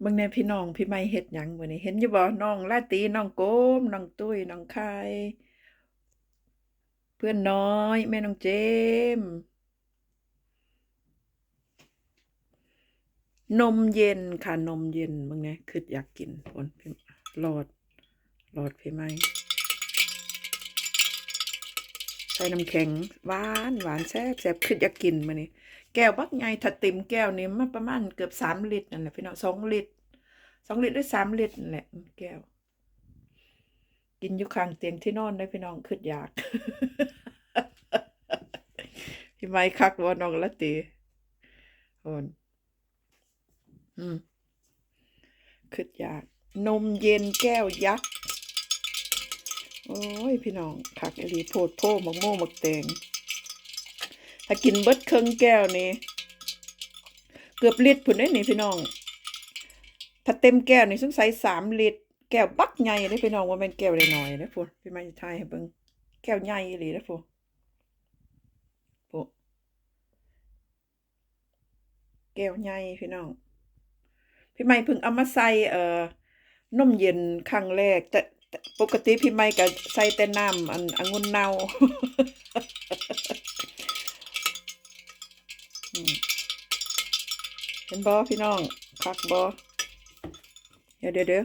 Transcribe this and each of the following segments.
เบิ่งแน่พี่น้องพี่ใหม่เฮ็ดหยังมื้อนี้เห็นอยู่บ่น้องลาตีน้องโกมน้องตุ้ยน้องไข่เพื่อนน้อยแม่น้องเจมส์นมเย็นค่ะนมเย็นเบิ่งแน่คิดอยากกินพุ่นพี่หลอดหลอดพี่ใหม่ใส่น้ำแข็งหวานหวานแซ่บแซ่บคิดอยากกินมื้อนี้ แก้วบักใหญ่ถ้าติ่มแก้วนี่มันประมาณเกือบ3ลิตรนั่นแหละพี่น้อง2ลิตรสองลิตรหรือสามลิตรนั่นแหละแก้ว กินอยู่ข้างเตียงที่นอนได้พี่น้องขึ้นอยากพี่ไม้คักว่าน้องละตีโอนอืมขึ้นอยาก นมเย็นแก้วยักษ์โอ้ย พี่น้องคักอลีโพดโพมักโม่มักแตง ถ้ากินเบิดครึ่งแก้วนี่เกือบลิตรพุ่นได้นี่พี่น้องถ้าเต็มแก้วนี่สงสัยสามลิตร แก้วบักใหญ่เลยพี่น้องว่าม่นแก้วได้น้อยนะพูพี่ไม่ทายให้เบิ่งแก้วใหญ่อีหลีนะพูพูแก้วใหญ่พี่น้อง พี่ไม่เพิ่งเอามาใส่เอ่อนมเย็นครั้งแรกแต่แต่ปกติพี่ไม่ก็ใส่แต่น้ำอันองุ่นเน่า อืมเห็ นบ่พี่น้องคักบ่เดี๋ยวเดี๋ยวเดี๋ยว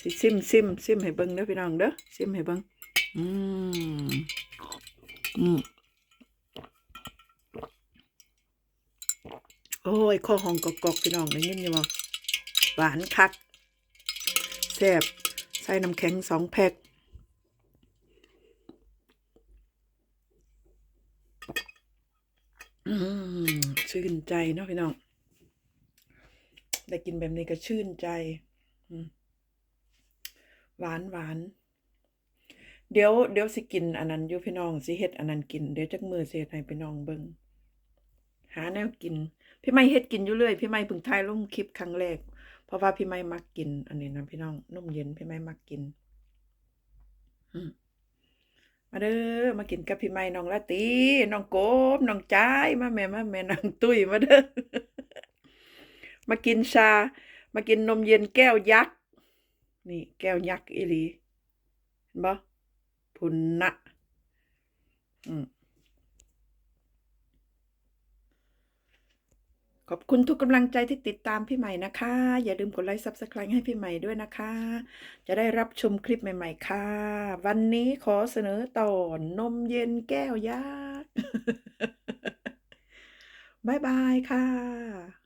สิซิมซิมซิมให้เบิ่งเด้อพี่น้องเด้อซิมให้เบิ่งอืมอืมโอ้ยข้อห้องกอกๆพี่น้องได้ยินอยู่บ่หวานคักแซ่บใส่น้ำแข็งสองแพ็คอืมชื่นใจเนาะพี่น้อง ได้กินแบบนี้ก็ชื่นใจ หวานหวาน เดี๋ยวเดี๋ยวสิกินอันนั้นอยู่พี่น้องสิเฮ็ดอันนั้นกิน เดี๋ยวจักมือเฮ็ดให้พี่น้องเบิ่งหาแนวกิน พี่ไม่เฮ็ดกินอยู่เรื่อยพี่ไม่พิ่งถ่ายลงคลิปครั้งแรก เพราะว่าพี่ไม่มักกิน อันนี้นะพี่น้องนุ่มเย็นพี่ไม่มักกินมาเด้อมากินกับพี่ไม่น้องละตีน้องโกมน้องจ้ายมาแม่มาแม่น้องตุ้ยมาเด้อ มากินชา มากินนมเย็นแก้วยักษ์ นี่แก้วยักษ์อีหลีเห็นบ่พุนนะอืมขอบคุณทุกกำลังใจที่ติดตามพี่ใหม่นะคะ อย่าลืมกดไลค์ Subscribe ให้พี่ใหม่ด้วยนะคะ จะได้รับชมคลิปใหม่ ๆ ค่ะ วันนี้ขอเสนอตอนนมเย็นแก้วยักษ์บ๊ายบายค่ะ